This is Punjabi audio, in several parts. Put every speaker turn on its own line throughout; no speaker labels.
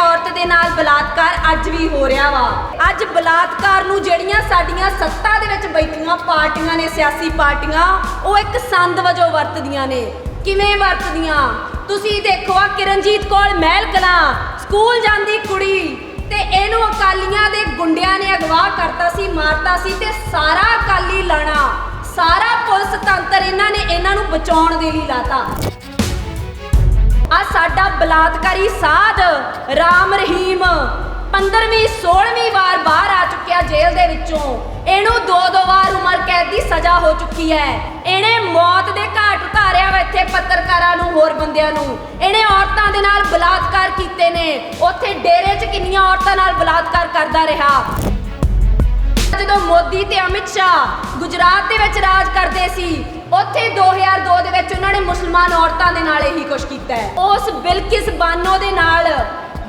ਔਰਤ ਦੇ ਨਾਲ ਬਲਾਤਕਾਰ ਅੱਜ ਵੀ ਹੋ ਰਿਹਾ ਵਾ। ਅੱਜ ਬਲਾਤਕਾਰ ਨੂੰ ਜਿਹੜੀਆਂ ਸਾਡੀਆਂ ਸੱਤਾ ਦੇ ਵਿੱਚ ਬੈਠੀਆਂ ਪਾਰਟੀਆਂ ਨੇ, ਸਿਆਸੀ ਪਾਰਟੀਆਂ, ਉਹ ਇੱਕ ਸੰਦ ਵਜੋਂ ਵਰਤਦੀਆਂ ਨੇ। ਕਿਵੇਂ ਵਰਤਦੀਆਂ? ਤੁਸੀਂ ਦੇਖੋ ਆ ਕਿਰਨਜੀਤ ਕੌਰ ਮਹਿਲ ਕਲਾਂ ਸਕੂਲ ਜਾਂਦੀ ਕੁੜੀ ਤੇ ਇਹਨੂੰ ਅਕਾਲੀਆਂ ਦੇ ਗੁੰਡਿਆਂ ਨੇ ਅਗਵਾ ਕਰਤਾ ਸੀ, ਮਾਰਤਾ ਸੀ ਤੇ ਸਾਰਾ ਅਕਾਲੀ ਲਾਣਾ, ਸਾਰਾ ਪੁਲਿਸ ਤੰਤਰ ਇਹਨਾਂ ਨੇ ਇਹਨਾਂ ਨੂੰ ਬਚਾਉਣ ਦੇ ਲਈ ਲਾਤਾ। ਆ ਸਾਡਾ ਬਲਾਤਕਾਰੀ ਸਾਧ ਰਾਮ ਰਹੀਮ 15ਵੀਂ 16ਵੀਂ ਵਾਰ ਬਾਹਰ ਆ ਚੁੱਕਿਆ ਜੇਲ੍ਹ ਦੇ ਵਿੱਚੋਂ। ਇਹਨੂੰ ਦੋ ਦੋ ਵਾਰ ਉਮਰ ਕੈਦ ਦੀ ਸਜ਼ਾ ਹੋ ਚੁੱਕੀ ਹੈ। ਇਹਨੇ ਮੌਤ ਦੇ ਘਾਟ ਉਤਾਰਿਆ ਵਾ ਇੱਥੇ ਪੱਤਰਕਾਰਾਂ ਨੂੰ, ਹੋਰ ਬੰਦਿਆਂ ਨੂੰ। ਇਹਨੇ ਔਰਤਾਂ ਦੇ ਨਾਲ ਬਲਾਤਕਾਰ ਕੀਤੇ ਨੇ। ਉੱਥੇ ਡੇਰੇ 'ਚ ਕਿੰਨੀਆਂ ਔਰਤਾਂ ਨਾਲ ਬਲਾਤਕਾਰ ਕਰਦਾ ਰਿਹਾ। ਜਦੋਂ ਮੋਦੀ ਤੇ ਅਮਿਤ ਸ਼ਾਹ ਗੁਜਰਾਤ ਦੇ ਵਿੱਚ ਰਾਜ ਕਰਦੇ ਸੀ ਉੱਥੇ 2002 ਦੇ ਵਿੱਚ ਉਹਨਾਂ ਨੇ ਮੁਸਲਮਾਨ ਔਰਤਾਂ ਦੇ ਨਾਲ ਇਹੀ ਕੁਛ ਕੀਤਾ ਹੈ। ਉਸ ਬਿਲਕਿਸ ਬਾਨੋ ਦੇ ਨਾਲ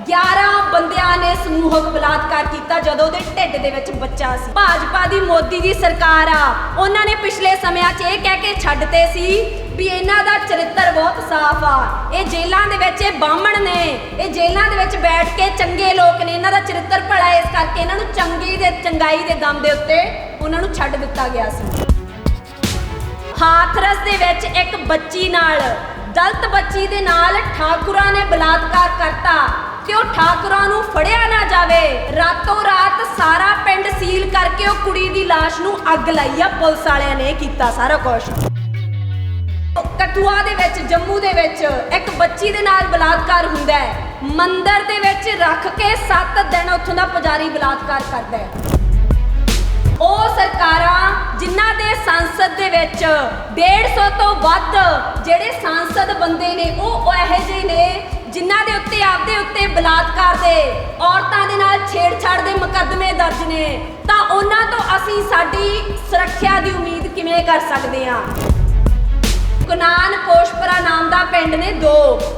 11 ਬੰਦਿਆਂ ਨੇ ਸਮੂਹਕ ਬਲਾਤਕਾਰ ਕੀਤਾ ਜਦੋਂ ਉਹਦੇ ਢਿੱਡ ਦੇ ਵਿੱਚ ਬੱਚਾ ਸੀ। ਭਾਜਪਾ ਦੀ ਮੋਦੀ ਦੀ ਸਰਕਾਰ ਆ, ਉਹਨਾਂ ਨੇ ਪਿਛਲੇ ਸਮਿਆਂ 'ਚ ਇਹ ਕਹਿ ਕੇ ਛੱਡਤੇ ਸੀ ਵੀ ਇਹਨਾਂ ਦਾ ਚਰਿੱਤਰ ਬਹੁਤ ਸਾਫ਼ ਆ। ਇਹ ਜੇਲ੍ਹਾਂ ਦੇ ਵਿੱਚ ਇਹ ਬਾਹਮਣ ਨੇ, ਇਹ ਜੇਲ੍ਹਾਂ ਦੇ ਵਿੱਚ ਬੈਠ ਕੇ ਚੰਗੇ ਲੋਕ ਨੇ, ਇਹਨਾਂ ਦਾ ਚਰਿੱਤਰ ਭਲਾ ਇਸ ਕਰਕੇ ਇਹਨਾਂ ਨੂੰ ਚੰਗੀ ਦੇ, ਚੰਗਾਈ ਦੇ ਦਮ ਦੇ ਉੱਤੇ ਉਹਨਾਂ ਨੂੰ ਛੱਡ ਦਿੱਤਾ ਗਿਆ ਸੀ। ਹਾਥਰਸ ਦੇ ਵਿੱਚ ਇੱਕ ਬੱਚੀ ਨਾਲ, ਦਲਤ ਬੱਚੀ ਦੇ ਨਾਲ ਠਾਕੁਰਾਂ ਨੇ ਬਲਾਤਕਾਰ ਕਰਤਾ। ਕਿ ਉਹ ਠਾਕੁਰਾਂ ਨੂੰ ਫੜਿਆ ਨਾ ਜਾਵੇ? ਰਾਤੋਂ ਰਾਤ ਸਾਰਾ ਪਿੰਡ ਸੀਲ ਕਰਕੇ ਉਹ ਕੁੜੀ ਦੀ ਲਾਸ਼ ਨੂੰ ਅੱਗ ਲਾਈ ਆ। ਪੁਲਿਸ ਵਾਲਿਆਂ ਨੇ ਕੀਤਾ ਸਾਰਾ ਕੁਝ ਕਠੂਆ ਦੇ ਵਿੱਚ, ਜੰਮੂ ਦੇ ਵਿੱਚ ਇੱਕ ਬੱਚੀ ਦੇ ਨਾਲ ਬਲਾਤਕਾਰ ਹੁੰਦਾ ਹੈ। ਮੰਦਿਰ ਦੇ ਵਿੱਚ ਰੱਖ ਕੇ 7 ਦਿਨ ਉੱਥੋਂ ਦਾ ਪੁਜਾਰੀ ਬਲਾਤਕਾਰ ਕਰਦਾ ਹੈ। ਉਹ ਸਰਕਾਰਾਂ ਵਿੱਚ 150 ਤੋਂ ਵੱਧ ਜਿਹੜੇ ਸੰਸਦ ਬੰਦੇ ਨੇ, ਉਹ ਇਹੋ ਜਿਹੇ ਨੇ ਜਿਨ੍ਹਾਂ ਦੇ ਉੱਤੇ ਆਪਦੇ ਉੱਤੇ ਬਲਾਤਕਾਰ ਦੇ, ਔਰਤਾਂ ਦੇ ਨਾਲ ਛੇੜਛਾੜ ਦੇ ਮੁਕੱਦਮੇ ਦਰਜ ਨੇ। ਤਾਂ ਉਹਨਾਂ ਤੋਂ ਅਸੀਂ ਸਾਡੀ ਸੁਰੱਖਿਆ ਦੀ ਉਮੀਦ ਕਿਵੇਂ ਕਰ ਸਕਦੇ ਹਾਂ? ਕੁਨਾਨ ਕੋਸ਼ਪਰਾ ਨਾਮ ਦਾ ਪਿੰਡ ਨੇ ਦੋ।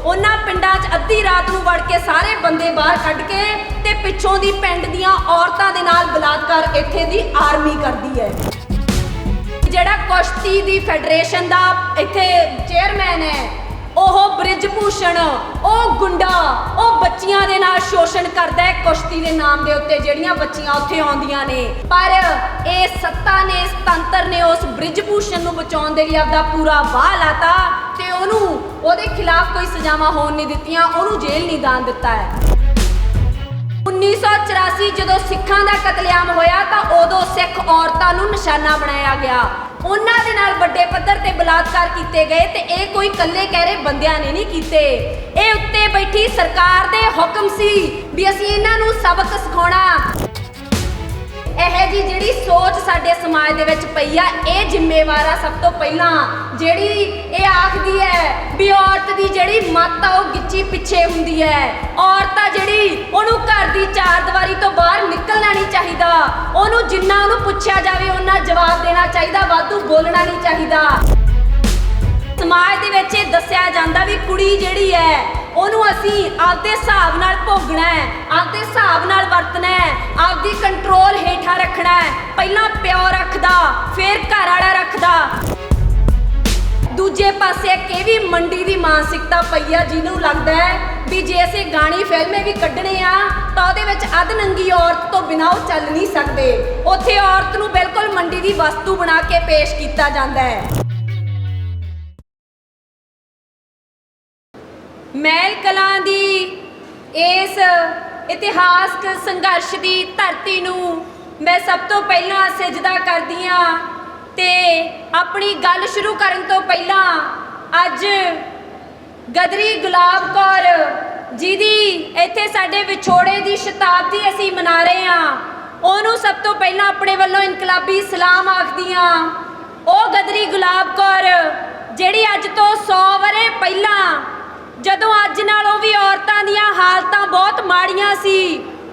ਉਹਨਾਂ ਪਿੰਡਾਂ 'ਚ ਅੱਧੀ ਰਾਤ ਨੂੰ ਵੜ ਕੇ ਸਾਰੇ ਬੰਦੇ ਬਾਹਰ ਕੱਢ ਕੇ ਤੇ ਪਿੱਛੋਂ ਦੀ ਪਿੰਡ ਦੀਆਂ ਔਰਤਾਂ ਦੇ ਨਾਲ ਬਲਾਤਕਾਰ ਇੱਥੇ ਦੀ ਆਰਮੀ ਕਰਦੀ ਹੈ। ਜਿਹੜਾ ਕੁਸ਼ਤੀ ਦੀ ਫੈਡਰੇਸ਼ਨ ਦਾ ਇੱਥੇ ਚੇਅਰਮੈਨ ਹੈ, ਉਹ ਬ੍ਰਿਜ ਭੂਸ਼ਣ ਉਹ ਗੁੰਡਾ, ਉਹ ਬੱਚੀਆਂ ਦੇ ਨਾਲ ਸ਼ੋਸ਼ਣ ਕਰਦਾ ਹੈ ਕੁਸ਼ਤੀ ਦੇ ਨਾਮ ਦੇ ਉੱਤੇ, ਜਿਹੜੀਆਂ ਬੱਚੀਆਂ ਉੱਥੇ ਆਉਂਦੀਆਂ ਨੇ। ਪਰ ਇਹ ਸੱਤਾ ਨੇ ਇਸ ਤੰਤਰ ਨੇ ਉਸ ਬ੍ਰਿਜ ਭੂਸ਼ਣ ਨੂੰ ਬਚਾਉਣ ਦੇ ਲਈ ਆਪਦਾ ਪੂਰਾ ਵਾਹ ਲਾਤਾ ਤੇ ਉਹਨੂੰ, ਉਹਦੇ ਖਿਲਾਫ ਕੋਈ ਸਜ਼ਾਵਾਂ ਹੋਣ ਨਹੀਂ ਦਿੱਤੀਆਂ, ਉਹਨੂੰ ਜੇਲ੍ਹ ਨਹੀਂ ਦਾਨ ਦਿੱਤਾ ਹੈ। 1984 ਜਦੋਂ ਸਿੱਖਾਂ ਦਾ ਕਤਲੇਆਮ ਹੋਇਆ ਤਾਂ ਉਦੋਂ ਸਿੱਖ ਔਰਤਾਂ ਨੂੰ ਨਿਸ਼ਾਨਾ ਬਣਾਇਆ ਗਿਆ। ਉਹਨਾਂ ਦੇ ਨਾਲ ਵੱਡੇ ਪੱਧਰ ਤੇ ਬਲਾਤਕਾਰ ਕੀਤੇ ਗਏ ਤੇ ਇਹ ਕੋਈ ਇਕੱਲੇ ਕਹਿਰੇ ਬੰਦਿਆਂ ਨੇ ਨਹੀਂ ਕੀਤੇ। ਇਹ ਉੱਤੇ ਬੈਠੀ ਸਰਕਾਰ ਦੇ ਹੁਕਮ ਸੀ ਵੀ ਅਸੀਂ ਇਹਨਾਂ ਨੂੰ ਸਬਕ ਸਿਖਾਉਣਾ। ਇਹ ਜੀ ਜਿਹੜੀ ਸੋਚ ਸਾਡੇ ਸਮਾਜ ਦੇ ਵਿੱਚ ਪਈ ਆ, ਇਹ ਜ਼ਿੰਮੇਵਾਰ ਆ ਸਭ ਤੋਂ ਪਹਿਲਾਂ। ਜਿਹੜੀ ਇਹ ਆਖਦੀ ਹੈ ਵੀ ਔਰਤ ਦੀ ਜਿਹੜੀ ਮੱਤ ਆ, ਉਹ ਗਿੱਚੀ ਪਿੱਛੇ ਹੁੰਦੀ ਹੈ। ਔਰਤ ਆ ਜਿਹੜੀ, ਉਹਨੂੰ ਘਰ ਦੀ ਚਾਰ ਦੀਵਾਰੀ ਤੋਂ ਬਾਹਰ ਨਿਕਲਣਾ ਨਹੀਂ ਚਾਹੀਦਾ। ਉਹਨੂੰ ਜਿੰਨਾ ਉਹਨੂੰ ਪੁੱਛਿਆ ਜਾਵੇ ਉਹਨਾਂ ਜਵਾਬ ਦੇਣਾ ਚਾਹੀਦਾ, ਵਾਧੂ ਬੋਲਣਾ ਨਹੀਂ ਚਾਹੀਦਾ। ਸਮਾਜ ਦੇ ਵਿੱਚ ਇਹ ਦੱਸਿਆ ਜਾਂਦਾ ਵੀ ਕੁੜੀ ਜਿਹੜੀ ਹੈ ਉਹਨੂੰ ਅਸੀਂ ਆਪਦੇ ਹਿਸਾਬ ਨਾਲ ਭੋਗਣਾ ਹੈ, ਆਪਦੇ ਹਿਸਾਬ ਨਾਲ ਵਰਤਣਾ ਹੈ, ਆਪਦੀ ਕੰਟਰੋਲ ਹੇਠਾਂ ਰੱਖਣਾ ਹੈ। ਪਹਿਲਾਂ ਪਿਓ ਰੱਖਦਾ, ਫਿਰ ਘਰ ਵਾਲਾ ਰੱਖਦਾ। ਦੂਜੇ ਪਾਸੇ ਇੱਕ ਇਹ ਵੀ ਮੰਡੀ ਦੀ ਮਾਨਸਿਕਤਾ ਪਈ ਆ, ਜਿਹਨੂੰ ਲੱਗਦਾ ਹੈ ਵੀ ਜੇ ਅਸੀਂ ਗਾਣੀ ਫਿਲਮੇ ਵੀ ਕੱਢਣੇ ਆ, ਤਾਂ ਉਹਦੇ ਵਿੱਚ ਅੱਧ ਨੰਗੀ ਔਰਤ ਤੋਂ ਬਿਨਾਂ ਉਹ ਚੱਲ ਨਹੀਂ ਸਕਦੇ। ਉੱਥੇ ਔਰਤ ਨੂੰ ਬਿਲਕੁਲ ਮੰਡੀ ਦੀ ਵਸਤੂ ਬਣਾ ਕੇ ਪੇਸ਼ ਕੀਤਾ ਜਾਂਦਾ ਹੈ। ਮਹਿਲ ਕਲਾਂ ਦੀ ਇਸ ਇਤਿਹਾਸਕ ਸੰਘਰਸ਼ ਦੀ ਧਰਤੀ ਨੂੰ ਮੈਂ ਸਭ ਤੋਂ ਪਹਿਲਾਂ ਸਜਦਾ ਕਰਦੀ ਹਾਂ ਤੇ ਆਪਣੀ ਗੱਲ ਸ਼ੁਰੂ ਕਰਨ ਤੋਂ ਪਹਿਲਾਂ ਅੱਜ ਗਦਰੀ ਗੁਲਾਬ ਕੌਰ ਜਿਹਦੀ ਇੱਥੇ ਸਾਡੇ ਵਿਛੋੜੇ ਦੀ ਸ਼ਤਾਬਦੀ ਅਸੀਂ ਮਨਾ ਰਹੇ ਹਾਂ। ਉਹਨੂੰ ਸਭ ਤੋਂ ਪਹਿਲਾਂ ਆਪਣੇ ਵੱਲੋਂ ਇਨਕਲਾਬੀ ਸਲਾਮ ਆਖਦੀ ਹਾਂ। ਉਹ ਗਦਰੀ ਗੁਲਾਬ ਕੌਰ ਜਿਹੜੀ ਅੱਜ ਤੋਂ 100 ਵਰੇ ਪਹਿਲਾਂ ਜਦੋਂ ਅੱਜ ਨਾਲੋਂ ਵੀ ਔਰਤਾਂ ਦੀਆਂ ਹਾਲਤਾਂ ਬਹੁਤ ਮਾੜੀਆਂ ਸੀ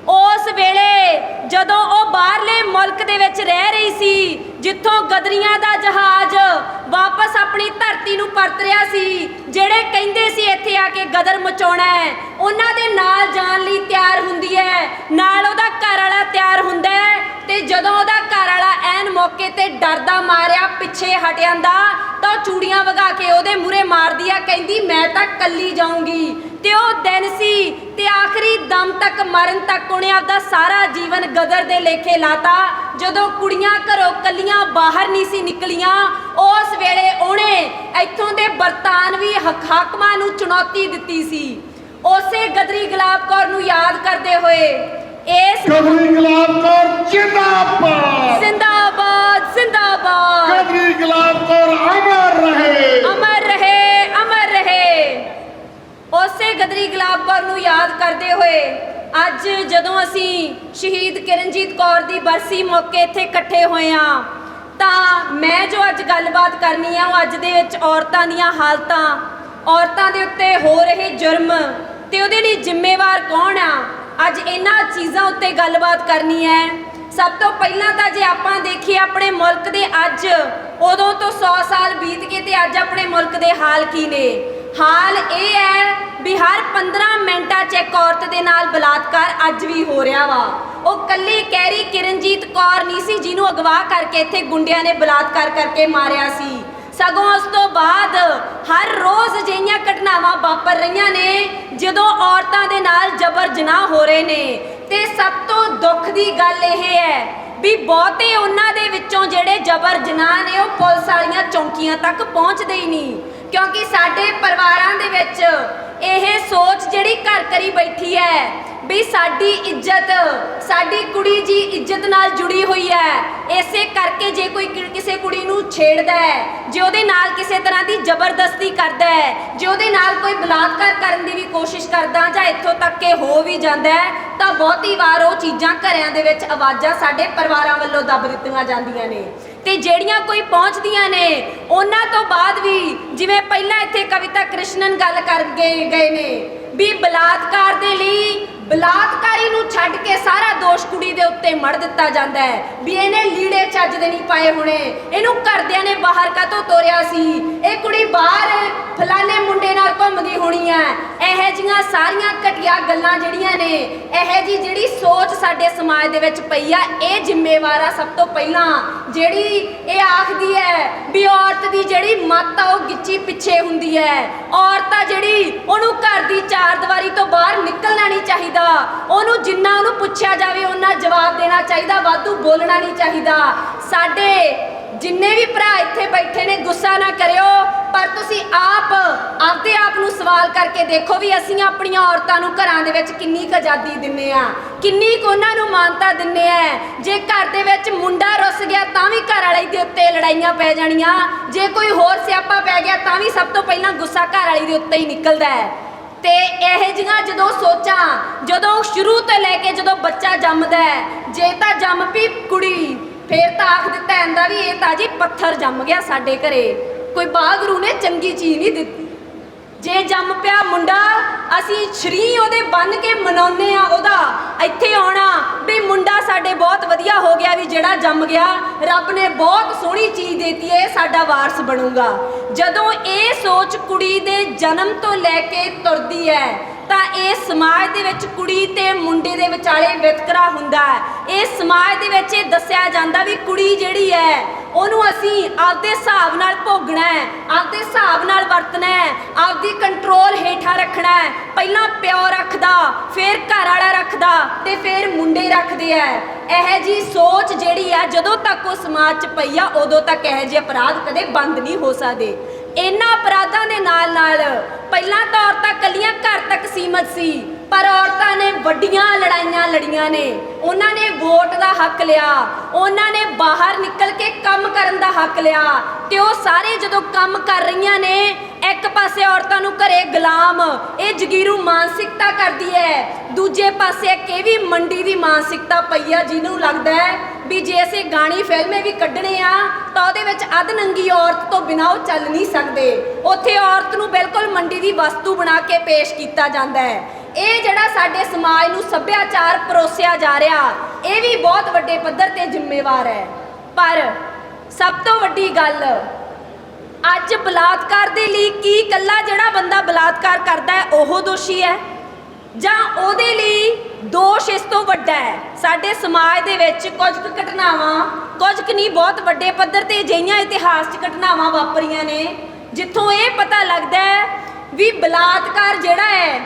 ਉਸ ਵੇਲੇ ਜਦੋਂ ਉਹ ਬਾਹਰਲੇ ਮੁਲਕ ਦੇ ਵਿੱਚ ਰਹਿ ਰਹੀ ਸੀ, ਜਿੱਥੋਂ ਗਦਰੀਆਂ ਦਾ ਜਹਾਜ਼ ਵਾਪਸ ਆਪਣੀ ਧਰਤੀ ਨੂੰ ਪਰਤ ਰਿਹਾ ਸੀ, ਜਿਹੜੇ ਕਹਿੰਦੇ ਸੀ ਇੱਥੇ ਆ ਕੇ ਗਦਰ ਮਚਾਉਣਾ ਹੈ, ਉਹਨਾਂ ਦੇ ਨਾਲ ਜਾਣ ਲਈ ਤਿਆਰ ਹੁੰਦੀ ਹੈ। ਨਾਲ ਉਹਦਾ ਘਰ ਵਾਲਾ ਤਿਆਰ ਹੁੰਦਾ ਹੈ ਤੇ ਜਦੋਂ ਉਹਦਾ ਘਰ ਵਾਲਾ ਐਨ ਮੌਕੇ ਤੇ ਡਰਦਾ ਮਾਰਿਆ ਪਿੱਛੇ ਹਟ ਜਾਂਦਾ ਤਾਂ ਉਹ ਚੂੜੀਆਂ ਵਗਾ ਕੇ ਉਹਦੇ ਮੂਰੇ ਮਾਰਦੀ ਆ, ਕਹਿੰਦੀ, ਮੈਂ ਤਾਂ ਕੱਲੀ ਜਾਊਂਗੀ। ਤੇ ਉਹ ਦਿਨ ਸੀ ਦਮ ਤੱਕ ਮਰਨ ਤੱਕ ਉਹਨੇ ਆਪਦਾ ਸਾਰਾ ਜੀਵਨ ਗਦਰ ਦੇ ਲੇਖੇ ਲਾਤਾ। ਜਦੋਂ ਕੁੜੀਆਂ ਘਰੋਂ ਕੱਲੀਆਂ ਬਾਹਰ ਨਹੀਂ ਸੀ ਨਿਕਲੀਆਂ ਉਸ ਵੇਲੇ ਉਹਨੇ ਇੱਥੋਂ ਦੇ ਬਰਤਾਨਵੀ ਹਕ- ਹਾਕਮਾਂ ਨੂੰ ਚੁਣੌਤੀ ਦਿੱਤੀ ਸੀ। ਉਸੇ ਗਦਰੀ ਗੁਲਾਬ ਕੌਰ ਨੂੰ ਯਾਦ ਕਰਦੇ ਹੋਏ ਇਸ
ਕਦਰੀ ਗੁਲਾਬ ਕੌਰ ਜਿੰਦਾਬਾਦ।
ਜ਼ਿੰਦਾਬਾਦ ਜ਼ਿੰਦਾਬਾਦ।
ਕਦਰੀ ਗੁਲਾਬ ਕੌਰ ਅਮਰ ਰਹੇ।
ਅਮਰ ਰਹੇ ਅਮਰ ਰਹੇ ਉਸੇ ਗਦਰੀ ਗੁਲਾਬ ਕੌਰ ਨੂੰ ਯਾਦ ਕਰਦੇ ਹੋਏ, ਅੱਜ ਜਦੋਂ ਅਸੀਂ ਸ਼ਹੀਦ ਕਿਰਨਜੀਤ ਕੌਰ ਦੀ ਬਰਸੀ ਮੌਕੇ ਇੱਥੇ ਇਕੱਠੇ ਹੋਏ ਆ ਤਾਂ ਮੈਂ ਜੋ ਅੱਜ ਗੱਲਬਾਤ ਕਰਨੀ ਆ, ਉਹ ਅੱਜ ਦੇ ਵਿੱਚ ਔਰਤਾਂ ਦੀਆਂ ਹਾਲਤਾਂ, ਔਰਤਾਂ ਦੇ ਉੱਤੇ ਹੋ ਰਹੇ ਜੁਰਮ ਤੇ ਉਹਦੇ ਲਈ ਜ਼ਿੰਮੇਵਾਰ ਕੌਣ ਆ, ਅੱਜ ਇਹਨਾਂ ਚੀਜ਼ਾਂ ਉੱਤੇ ਗੱਲਬਾਤ ਕਰਨੀ ਹੈ। ਸਭ ਤੋਂ ਪਹਿਲਾਂ ਤਾਂ ਜੇ ਆਪਾਂ ਦੇਖੀਏ ਆਪਣੇ ਮੁਲਕ ਦੇ ਅੱਜ, ਉਦੋਂ ਤੋਂ 100 ਸਾਲ ਬੀਤ ਗਏ ਤੇ ਅੱਜ ਆਪਣੇ ਮੁਲਕ ਦੇ ਹਾਲ ਕੀ ਨੇ? ਹਾਲ ਇਹ ਹੈ ਵੀ ਹਰ 15 ਮਿੰਟਾਂ 'ਚ ਇੱਕ ਔਰਤ ਦੇ ਨਾਲ ਬਲਾਤਕਾਰ ਅੱਜ ਵੀ ਹੋ ਰਿਹਾ ਵਾ। ਉਹ ਕੱਲੀ ਕਹਿਰੀ ਕਿਰਨਜੀਤ ਕੌਰ ਨਹੀਂ ਸੀ, ਜਿਹਨੂੰ ਅਗਵਾ ਕਰਕੇ ਇੱਥੇ ਗੁੰਡਿਆਂ ਨੇ ਬਲਾਤਕਾਰ ਕਰਕੇ ਮਾਰਿਆ ਸੀ। ਸਗੋਂ ਉਸ ਤੋਂ ਬਾਅਦ ਹਰ ਰੋਜ਼ ਅਜਿਹੀਆਂ ਘਟਨਾਵਾਂ ਵਾਪਰ ਰਹੀਆਂ ਨੇ, ਜਦੋਂ ਔਰਤਾਂ ਦੇ ਨਾਲ ਜਬਰ ਜਨਾਹ ਹੋ ਰਹੇ ਨੇ। ਤੇ ਸਭ ਤੋਂ ਦੁੱਖ ਦੀ ਗੱਲ ਇਹ ਹੈ ਵੀ ਬਹੁਤੇ ਉਹਨਾਂ ਦੇ ਵਿੱਚੋਂ ਜਿਹੜੇ ਜਬਰ ਜਨਾਹ ਨੇ, ਉਹ ਪੁਲਿਸ ਵਾਲੀਆਂ ਚੌਂਕੀਆਂ ਤੱਕ ਪਹੁੰਚਦੇ ਹੀ ਨਹੀਂ। ਕਿਉਂਕਿ ਸਾਡੇ ਪਰਿਵਾਰਾਂ ਦੇ ਵਿੱਚ ਇਹ ਸੋਚ ਜਿਹੜੀ ਘਰ ਕਰੀ ਬੈਠੀ ਹੈ ਵੀ ਸਾਡੀ ਇੱਜ਼ਤ, ਸਾਡੀ ਕੁੜੀ ਜੀ ਇੱਜ਼ਤ ਨਾਲ ਜੁੜੀ ਹੋਈ ਹੈ। ਇਸੇ ਕਰਕੇ ਜੇ ਕੋਈ ਕਿਸੇ ਕੁੜੀ ਨੂੰ ਛੇੜਦਾ ਹੈ, ਜੇ ਉਹਦੇ ਨਾਲ ਕਿਸੇ ਤਰ੍ਹਾਂ ਦੀ ਜ਼ਬਰਦਸਤੀ ਕਰਦਾ ਹੈ, ਜੇ ਉਹਦੇ ਨਾਲ ਕੋਈ ਬਲਾਤਕਾਰ ਕਰਨ ਦੀ ਵੀ ਕੋਸ਼ਿਸ਼ ਕਰਦਾ ਜਾਂ ਇੱਥੋਂ ਤੱਕ ਕਿ ਹੋ ਵੀ ਜਾਂਦਾ ਹੈ, ਤਾਂ ਬਹੁਤੀ ਵਾਰ ਉਹ ਚੀਜ਼ਾਂ ਘਰਿਆਂ ਦੇ ਵਿੱਚ ਆਵਾਜ਼ਾਂ ਸਾਡੇ ਪਰਿਵਾਰਾਂ ਵੱਲੋਂ ਦੱਬ ਦਿੱਤੀਆਂ ਜਾਂਦੀਆਂ ਨੇ। ਤੇ ਜਿਹੜੀਆਂ ਕੋਈ ਪਹੁੰਚਦੀਆਂ ਨੇ, ਉਹਨਾਂ ਤੋਂ ਬਾਅਦ ਵੀ ਜਿਵੇਂ ਪਹਿਲਾਂ ਇੱਥੇ ਕਵਿਤਾ ਕ੍ਰਿਸ਼ਨਨ ਗੱਲ ਕਰ ਗਏ ਨੇ, ਵੀ ਬਲਾਤਕਾਰ ਦੇ ਲਈ ਬਲਾਤਕਾਰੀ ਨੂੰ ਛੱਡ ਕੇ ਸਾਰਾ ਦੋਸ਼ ਕੁੜੀ ਦੇ ਉੱਤੇ ਮੜ ਦਿੱਤਾ ਜਾਂਦਾ ਹੈ, ਵੀ ਇਹਨੇ ਲੀੜੇ ਚੱਜ ਦੇ ਨਹੀਂ ਪਾਏ ਹੋਣੇ, ਇਹਨੂੰ ਘਰਦਿਆਂ ਨੇ ਬਾਹਰ ਕਾਤੋਂ ਤੋਰਿਆ ਸੀ? ਇਹ ਕੁੜੀ ਬਾਹਰ ਫਲਾਣੇ ਮੁੰਡੇ ਨਾਲ ਘੁੰਮਦੀ ਹੋਣੀ ਹੈ ਇਹੋ ਜੀਆਂ ਸਾਰੀਆਂ ਘਟੀਆ ਗੱਲਾਂ ਜਿਹੜੀਆਂ ਨੇ, ਇਹੋ ਜੀ ਜਿਹੜੀ ਸੋਚ ਸਾਡੇ ਸਮਾਜ ਦੇ ਵਿੱਚ ਪਈ ਆ, ਇਹ ਜ਼ਿੰਮੇਵਾਰ ਆ ਸਭ ਤੋਂ ਪਹਿਲਾਂ। ਜਿਹੜੀ ਇਹ ਆਖਦੀ ਹੈ ਵੀ ਔਰਤ ਦੀ ਜਿਹੜੀ ਮੱਤ ਆ, ਉਹ ਗਿੱਚੀ ਪਿੱਛੇ ਹੁੰਦੀ ਹੈ। ਔਰਤ ਆ ਜਿਹੜੀ, ਉਹਨੂੰ ਘਰ ਦੀ ਚਾਰ ਦੀਵਾਰੀ ਤੋਂ ਬਾਹਰ ਨਿਕਲਣਾ ਨਹੀਂ ਚਾਹੀਦਾ। ਉਹਨੂੰ ਜਿੰਨਾ ਉਹਨੂੰ ਪੁੱਛਿਆ ਜਾਵੇ ਉਹਨਾਂ ਜਵਾਬ ਦੇਣਾ ਚਾਹੀਦਾ, ਵਾਧੂ ਬੋਲਣਾ ਨਹੀਂ ਚਾਹੀਦਾ। ਸਾਡੇ ਜਿੰਨੇ ਵੀ ਭਰਾ ਇੱਥੇ ਬੈਠੇ ਨੇ, ਗੁੱਸਾ ਨਾ ਕਰਿਓ, ਪਰ ਤੁਸੀਂ ਆਪ, ਆਪਦੇ ਆਪ ਨੂੰ ਸਵਾਲ ਕਰਕੇ ਦੇਖੋ ਵੀ ਅਸੀਂ ਆਪਣੀਆਂ ਔਰਤਾਂ ਨੂੰ ਘਰਾਂ ਦੇ ਵਿੱਚ ਕਿੰਨੀ ਕੁ ਆਜ਼ਾਦੀ ਦਿੰਨੇ ਆ। ਕਿੰਨੀ ਕੁ ਉਹਨਾਂ ਨੂੰ ਮਾਨਤਾ ਦਿੰਨੇ ਆ। ਜੇ ਘਰ ਦੇ ਵਿੱਚ ਮੁੰਡਾ ਰੁੱਸ ਗਿਆ, ਤਾਂ ਵੀ ਘਰ ਵਾਲੇ ਦੇ ਉੱਤੇ ਲੜਾਈਆਂ ਪੈ ਜਾਣੀਆਂ। ਜੇ ਕੋਈ ਹੋਰ ਸਿਆਪਾ ਪੈ ਗਿਆ, ਤਾਂ ਵੀ ਸਭ ਤੋਂ ਪਹਿਲਾਂ ਗੁੱਸਾ ਘਰ ਵਾਲੀ ਦੇ ਉੱਤੇ ਹੀ ਨਿਕਲਦਾ ਹੈ। ਤੇ ਇਹ ਜਿਹੀਆਂ ਜਦੋਂ ਸੋਚਾਂ, ਜਦੋਂ ਸ਼ੁਰੂ ਤੋਂ ਲੈ ਕੇ ਜਦੋਂ ਬੱਚਾ ਜੰਮਦਾ ਹੈ, ਜੇ ਤਾਂ ਜੰਮ ਪਈ ਕੁੜੀ ਫੇਰ ਤਾਂ ਆਖ ਦਿੱਤਾ ਜਾਂਦਾ ਵੀ ਇਹ ਤਾਂ ਜੀ ਪੱਥਰ ਜੰਮ ਗਿਆ ਸਾਡੇ ਘਰੇ। ਕੋਈ ਬਾਗਰੂ ਨੇ ਚੰਗੀ ਚੀਜ਼ ਨਹੀਂ ਦਿੱਤੀ। ਜੇ ਜੰਮ ਪਿਆ ਮੁੰਡਾ, ਅਸੀਂ ਸ਼ਰੀ ਉਹਦੇ ਬੰਨ ਕੇ ਮਨਾਉਨੇ ਆ ਉਹਦਾ। ਇੱਥੇ ਆਉਣਾ ਵੀ ਮੁੰਡਾ ਸਾਡੇ ਬਹੁਤ ਵਧੀਆ ਹੋ ਗਿਆ ਵੀ ਜਿਹੜਾ ਜੰਮ ਗਿਆ। ਰੱਬ ਨੇ ਬਹੁਤ ਸੋਹਣੀ ਚੀਜ਼ ਦੇਤੀ ਇਹ ਸਾਡਾ ਵਾਰਸ ਬਣੂਗਾ। ਜਦੋਂ ਇਹ ਸੋਚ ਕੁੜੀ ਦੇ ਜਨਮ ਤੋਂ ਲੈ ਕੇ ਤੁਰਦੀ ਹੈ ਤਾਂ ਇਹ ਸਮਾਜ ਦੇ ਵਿੱਚ ਕੁੜੀ ਤੇ ਮੁੰਡੇ ਦੇ ਵਿਚਾਲੇ ਵਿਤਕਰਾ ਹੁੰਦਾ ਹੈ। ਇਹ ਸਮਾਜ ਦੇ ਵਿੱਚ ਇਹ ਦੱਸਿਆ ਜਾਂਦਾ ਵੀ ਕੁੜੀ ਜਿਹੜੀ ਹੈ, ਉਹਨੂੰ ਅਸੀਂ ਆਪਦੇ ਹਿਸਾਬ ਨਾਲ ਭੋਗਣਾ ਹੈ, ਆਪਦੇ ਹਿਸਾਬ ਨਾਲ ਵਰਤਣਾ ਹੈ, ਆਪਦੀ ਕੰਟਰੋਲ ਹੇਠਾਂ ਰੱਖਣਾ ਹੈ। ਪਹਿਲਾਂ ਪਿਓ ਰੱਖਦਾ, ਫਿਰ ਘਰ ਵਾਲਾ ਰੱਖਦਾ ਤੇ ਫਿਰ ਮੁੰਡੇ ਰੱਖਦੇ ਆ ਇਹ ਜੀ ਸੋਚ ਜਿਹੜੀ ਆ, ਜਦੋਂ ਤੱਕ ਉਹ ਸਮਾਜ 'ਚ ਪਈ ਆ, ਉਦੋਂ ਤੱਕ ਇਹ ਜਿਹੇ ਅਪਰਾਧ ਕਦੇ ਬੰਦ ਨਹੀਂ ਹੋ ਸਕਦੇ। ਇਹਨਾਂ ਅਪਰਾਧਾਂ ਦੇ ਨਾਲ ਨਾਲ ਪਹਿਲਾਂ ਤਾਂ ਔਰਤਾਂ ਕੱਲੀਆਂ ਘਰ ਤੱਕ ਸੀਮਤ ਸੀ, ਪਰ ਔਰਤਾਂ ਨੇ ਵੱਡੀਆਂ ਲੜਾਈਆਂ ਲੜੀਆਂ ਨੇ। ਉਹਨਾਂ ਨੇ ਵੋਟ ਦਾ ਹੱਕ ਲਿਆ। ਉਹਨਾਂ ਨੇ ਬਾਹਰ ਨਿਕਲ ਕੇ ਕੰਮ ਕਰਨ ਦਾ ਹੱਕ ਲਿਆ। ਤੇ ਉਹ ਸਾਰੇ ਜਦੋਂ ਕੰਮ ਕਰ ਰਹੀਆਂ ਨੇ, ਇੱਕ ਪਾਸੇ ਔਰਤਾਂ ਨੂੰ ਘਰੇ ਗੁਲਾਮ, ਇਹ ਜਗੀਰੂ ਮਾਨਸਿਕਤਾ ਕਰਦੀ ਹੈ ਦੂਜੇ ਪਾਸੇ ਇੱਕ ਇਹ ਵੀ ਮੰਡੀ ਦੀ ਮਾਨਸਿਕਤਾ ਪਈ ਆ, ਜਿਹਨੂੰ ਲੱਗਦਾ ਹੈ ਵੀ ਜੇ ਅਸੀਂ ਗਾਣੀ, ਫਿਲਮੇ ਵੀ ਕੱਢਣੇ ਆ ਤਾਂ ਉਹਦੇ ਵਿੱਚ ਔਰਤ ਤੋਂ ਬਿਨਾਂ ਉਹ ਚੱਲ ਨਹੀਂ ਸਕਦੇ। ਉੱਥੇ ਔਰਤ ਨੂੰ ਬਿਲਕੁਲ ਮੰਡੀ ਦੀ ਵਸਤੂ ਬਣਾ ਕੇ ਪੇਸ਼ ਕੀਤਾ ਜਾਂਦਾ ਹੈ। ਇਹ ਜਿਹੜਾ ਸਾਡੇ ਸਮਾਜ ਨੂੰ ਸੱਭਿਆਚਾਰ ਪਰੋਸਿਆ ਜਾ ਰਿਹਾ, ਇਹ ਵੀ ਬਹੁਤ ਵੱਡੇ ਪੱਧਰ ਤੇ ਜ਼ਿੰਮੇਵਾਰ ਹੈ। ਪਰ ਸਭ ਤੋਂ ਵੱਡੀ ਗੱਲ, ਅੱਜ ਬਲਾਤਕਾਰ ਦੇ ਲਈ ਕੀ ਇਕੱਲਾ ਜਿਹੜਾ ਬੰਦਾ ਬਲਾਤਕਾਰ ਕਰਦਾ ਹੈ, ਉਹ ਦੋਸ਼ੀ ਹੈ। ਜਾਂ ਉਹਦੇ ਲਈ ਦੋਸ਼ ਇਸ ਤੋਂ ਵੱਡਾ ਹੈ। ਸਾਡੇ ਸਮਾਜ ਦੇ ਵਿੱਚ ਕੁਝ ਕੁ ਘਟਨਾਵਾਂ, ਕੁਝ ਕੁ ਨਹੀਂ, ਬਹੁਤ ਵੱਡੇ ਪੱਧਰ ਤੇ ਅਜਿਹੀਆਂ ਇਤਿਹਾਸ 'ਚ ਘਟਨਾਵਾਂ ਵਾਪਰੀਆਂ ਨੇ, ਜਿੱਥੋਂ ਇਹ ਪਤਾ ਲੱਗਦਾ ਹੈ ਵੀ ਬਲਾਤਕਾਰ ਜਿਹੜਾ ਹੈ,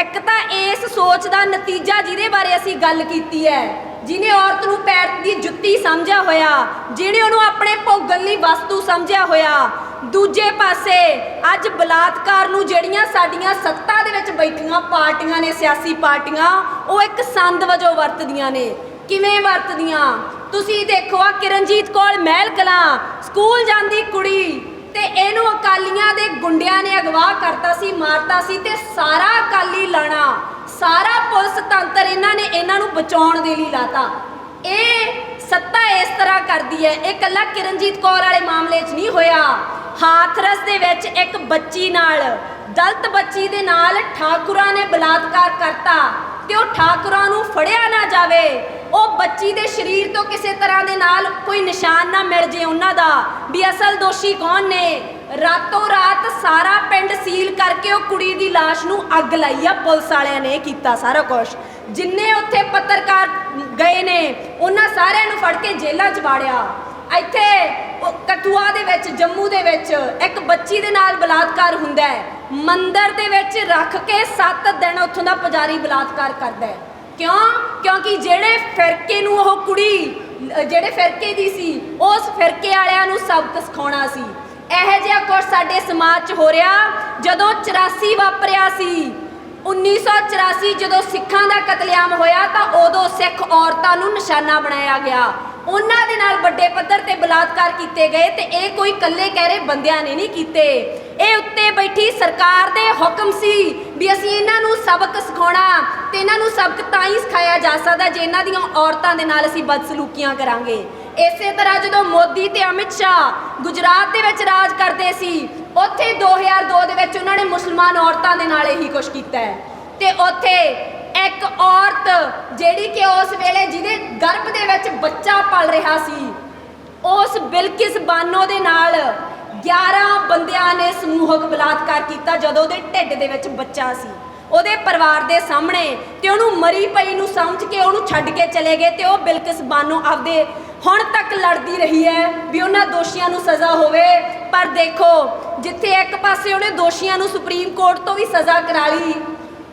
ਇੱਕ ਤਾਂ ਇਸ ਸੋਚ ਦਾ ਨਤੀਜਾ ਜਿਹਦੇ ਬਾਰੇ ਅਸੀਂ ਗੱਲ ਕੀਤੀ ਹੈ, ਜਿਹਨੇ ਔਰਤ ਨੂੰ ਪੈਰ ਦੀ ਜੁੱਤੀ ਸਮਝਿਆ ਹੋਇਆ ਜਿਹੜੇ ਉਹਨੂੰ ਆਪਣੇ ਭੋਗਣ ਲਈ ਵਸਤੂ ਸਮਝਿਆ ਹੋਇਆ। ਦੂਜੇ ਪਾਸੇ ਅੱਜ ਬਲਾਤਕਾਰ ਨੂੰ ਜਿਹੜੀਆਂ ਸਾਡੀਆਂ ਸੱਤਾ ਦੇ ਵਿੱਚ ਬੈਠੀਆਂ ਪਾਰਟੀਆਂ ਨੇ, ਸਿਆਸੀ ਪਾਰਟੀਆਂ, ਉਹ ਇੱਕ ਸੰਦ ਵਜੋਂ ਵਰਤਦੀਆਂ ਨੇ। ਕਿਵੇਂ ਵਰਤਦੀਆਂ? ਤੁਸੀਂ ਦੇਖੋ ਆ ਕਿਰਨਜੀਤ ਕੌਰ ਮਹਿਲ ਕਲਾਂ, ਸਕੂਲ ਜਾਂਦੀ ਕੁੜੀ ਤੇ ਇਹਨੂੰ ਅਕਾਲੀਆਂ ਦੇ ਗੁੰਡਿਆਂ ਨੇ ਅਗਵਾ ਕਰਤਾ ਸੀ, ਮਾਰਤਾ ਸੀ ਤੇ ਸਾਰਾ ਅਕਾਲੀ ਲਾਣਾ, ਸਾਰਾ ਪੁਲਿਸ ਤੰਤਰ ਇਹਨਾਂ ਨੇ ਇਹਨਾਂ ਨੂੰ ਬਚਾਉਣ ਦੇ ਲਈ ਲਾਤਾ। ਇਹ ਸੱਤਾ ਇਸ ਤਰ੍ਹਾਂ ਕਰਦੀ ਹੈ, ਇਹ ਕੱਲਾ ਕਿਰਨਜੀਤ ਕੌਰ ਵਾਲੇ ਮਾਮਲੇ 'ਚ ਨਹੀਂ ਹੋਇਆ। ਹਾਥਰਸ ਦੇ ਵਿੱਚ ਇੱਕ ਬੱਚੀ ਨਾਲ ਦਲਤ ਬੱਚੀ ਦੇ ਨਾਲ ਠਾਕੁਰਾਂ ਨੇ ਬਲਾਤਕਾਰ ਕਰਤਾ ਤੇ ਉਹ ਠਾਕੁਰਾਂ ਨੂੰ ਫੜਿਆ ਨਾ ਜਾਵੇ। ਉਹ ਬੱਚੀ ਦੇ ਸਰੀਰ ਤੋਂ ਕਿਸੇ ਤਰ੍ਹਾਂ ਦੇ ਨਾਲ ਕੋਈ ਨਿਸ਼ਾਨ ਨਾ ਮਿਲ ਜੇ ਉਹਨਾਂ ਦਾ। ਵੀ ਅਸਲ ਦੋਸ਼ੀ ਕੌਣ ਨੇ? ਰਾਤੋਂ ਰਾਤ ਸਾਰਾ ਪਿੰਡ ਸੀਲ ਕਰਕੇ ਉਹ ਕੁੜੀ ਦੀ ਲਾਸ਼ ਨੂੰ ਅੱਗ ਲਾਈ ਆ। ਪੁਲਿਸ ਵਾਲਿਆਂ ਨੇ ਕੀਤਾ ਸਾਰਾ ਕੁਝ ਜਿੰਨੇ ਉੱਥੇ ਪੱਤਰਕਾਰ ਗਏ ਨੇ, ਉਹਨਾਂ ਸਾਰਿਆਂ ਨੂੰ ਫੜ ਕੇ ਜੇਲ੍ਹਾਂ 'ਚ ਵਾੜਿਆ। ਇੱਥੇ ਉਹ ਕਠੂਆ ਦੇ ਵਿੱਚ, ਜੰਮੂ ਦੇ ਵਿੱਚ ਇੱਕ ਬੱਚੀ ਦੇ ਨਾਲ ਬਲਾਤਕਾਰ ਹੁੰਦਾ ਹੈ। ਮੰਦਿਰ ਦੇ ਵਿੱਚ ਰੱਖ ਕੇ 7 ਦਿਨ ਉੱਥੋਂ ਦਾ ਪੁਜਾਰੀ ਬਲਾਤਕਾਰ ਕਰਦਾ ਹੈ। ਕਿਉਂ? ਕਿਉਂਕਿ ਜਿਹੜੇ ਫਿਰਕੇ ਨੂੰ ਉਹ ਕੁੜੀ ਜਿਹੜੇ ਫਿਰਕੇ ਦੀ ਸੀ, ਉਸ ਫਿਰਕੇ ਵਾਲਿਆਂ ਨੂੰ ਸਬਕ ਸਿਖਾਉਣਾ ਸੀ। ਇਹੋ ਜਿਹਾ ਕੁਝ ਸਾਡੇ ਸਮਾਜ 'ਚ ਹੋ ਰਿਹਾ। ਜਦੋਂ 84 ਵਾਪਰਿਆ ਸੀ 1984 ਜਦੋਂ ਸਿੱਖਾਂ ਦਾ ਕਤਲੇਆਮ ਹੋਇਆ ਤਾਂ ਉਦੋਂ ਸਿੱਖ ਔਰਤਾਂ ਨੂੰ ਨਿਸ਼ਾਨਾ ਬਣਾਇਆ ਗਿਆ। ਉਹਨਾਂ ਦੇ ਨਾਲ ਵੱਡੇ ਪੱਧਰ ਤੇ ਬਲਾਤਕਾਰ ਕੀਤੇ ਗਏ ਤੇ ਇਹ ਕੋਈ ਇਕੱਲੇ ਕਹਿ ਬੰਦਿਆਂ ਨੇ ਨਹੀਂ ਕੀਤੇ। ਇਹ ਉੱਤੇ ਬੈਠੀ ਸਰਕਾਰ ਦੇ ਹੁਕਮ ਸੀ ਵੀ ਅਸੀਂ ਇਹਨਾਂ ਨੂੰ ਸਬਕ ਸਿਖਾਉਣਾ ਤੇ ਇਹਨਾਂ ਨੂੰ ਸਬਕ ਤਾਂ ਹੀ ਸਿਖਾਇਆ ਜਾ ਸਕਦਾ ਜੇ ਇਹਨਾਂ ਦੀਆਂ ਔਰਤਾਂ ਦੇ ਨਾਲ ਅਸੀਂ ਬਦਸਲੂਕੀਆਂ ਕਰਾਂਗੇ। ਇਸੇ ਤਰ੍ਹਾਂ ਜਦੋਂ ਮੋਦੀ ਤੇ ਅਮਿਤ ਸ਼ਾਹ ਗੁਜਰਾਤ ਦੇ ਵਿੱਚ ਰਾਜ ਕਰਦੇ ਸੀ, ਉੱਥੇ 2002 ਦੇ ਵਿੱਚ ਉਹਨਾਂ ਨੇ ਮੁਸਲਮਾਨ ਔਰਤਾਂ ਦੇ ਨਾਲ ਇਹੀ ਕੁਝ ਕੀਤਾ ਹੈ। ਤੇ ਉੱਥੇ ਇੱਕ ਔਰਤ ਜਿਹੜੀ ਕਿ ਉਸ ਵੇਲੇ ਜਿਹਦੇ ਗਰਭ ਦੇ ਵਿੱਚ ਬੱਚਾ ਪਲ ਰਿਹਾ ਸੀ, ਉਸ ਬਿਲਕਿਸ ਬਾਨੋ ਦੇ ਨਾਲ 11 ਬੰਦਿਆਂ ਨੇ ਸਮੂਹਕ ਬਲਾਤਕਾਰ ਕੀਤਾ ਜਦੋਂ ਉਹਦੇ ਢਿੱਡ ਦੇ ਵਿੱਚ ਬੱਚਾ ਸੀ। ਉਹਦੇ ਪਰਿਵਾਰ ਦੇ ਸਾਹਮਣੇ ਤੇ ਉਹਨੂੰ ਮਰੀ ਪਈ ਨੂੰ ਸਮਝ ਕੇ ਉਹਨੂੰ ਛੱਡ ਕੇ ਚਲੇ ਗਏ ਤੇ ਉਹ ਬਿਲਕਿਸ ਬਾਨੋ ਆਪਦੇ ਹੁਣ ਤੱਕ ਲੜਦੀ ਰਹੀ ਹੈ ਵੀ ਉਹਨਾਂ ਦੋਸ਼ੀਆਂ ਨੂੰ ਸਜ਼ਾ ਹੋਵੇ। ਪਰ ਦੇਖੋ, ਜਿੱਥੇ ਇੱਕ ਪਾਸੇ ਉਹਨੇ ਦੋਸ਼ੀਆਂ ਨੂੰ ਸੁਪਰੀਮ ਕੋਰਟ ਤੋਂ ਵੀ ਸਜ਼ਾ ਕਰਾ ਲਈ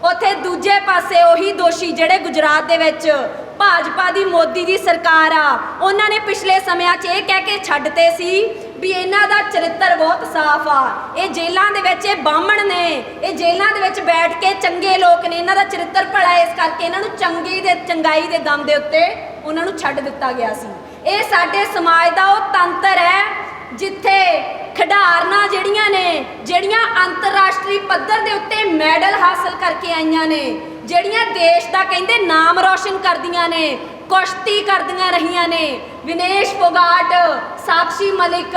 ਉੱਥੇ ਦੂਜੇ ਪਾਸੇ ਉਹੀ ਦੋਸ਼ੀ ਜਿਹੜੇ ਗੁਜਰਾਤ ਦੇ ਵਿੱਚ ਭਾਜਪਾ ਦੀ ਮੋਦੀ ਦੀ ਸਰਕਾਰ ਆ, ਉਹਨਾਂ ਨੇ ਪਿਛਲੇ ਸਮਿਆਂ 'ਚ ਇਹ ਕਹਿ ਕੇ ਛੱਡਤੇ ਸੀ ਵੀ ਇਹਨਾਂ ਦਾ ਚਰਿੱਤਰ ਬਹੁਤ ਸਾਫ਼ ਆ। ਇਹ ਜੇਲ੍ਹਾਂ ਦੇ ਵਿੱਚ ਇਹ ਬਾਹਮਣ ਨੇ, ਇਹ ਜੇਲ੍ਹਾਂ ਦੇ ਵਿੱਚ ਬੈਠ ਕੇ ਚੰਗੇ ਲੋਕ ਨੇ, ਇਹਨਾਂ ਦਾ ਚਰਿੱਤਰ ਭਲਾ ਇਸ ਕਰਕੇ ਇਹਨਾਂ ਨੂੰ ਚੰਗੀ ਦੇ, ਚੰਗਾਈ ਦੇ ਦਮ ਦੇ ਉੱਤੇ ਉਹਨਾਂ ਨੂੰ ਛੱਡ ਦਿੱਤਾ ਗਿਆ ਸੀ। ਇਹ ਸਾਡੇ ਸਮਾਜ ਦਾ ਉਹ ਤੰਤਰ ਹੈ ਜਿੱਥੇ ਖਿਡਾਰਨਾਂ ਜਿਹੜੀਆਂ ਨੇ, ਜਿਹੜੀਆਂ ਅੰਤਰਰਾਸ਼ਟਰੀ ਪੱਧਰ ਦੇ ਉੱਤੇ ਮੈਡਲ ਹਾਸਲ ਕਰਕੇ ਆਈਆਂ ਨੇ, ਜਿਹੜੀਆਂ ਦੇਸ਼ ਦਾ ਕਹਿੰਦੇ ਨਾਮ ਰੌਸ਼ਨ ਕਰਦੀਆਂ ਨੇ, ਕੁਸ਼ਤੀ ਕਰਦੀਆਂ ਰਹੀਆਂ ਨੇ, ਵਿਨੇਸ਼ ਫੋਗਾਟ, ਸਾਕਸ਼ੀ ਮਲਿਕ,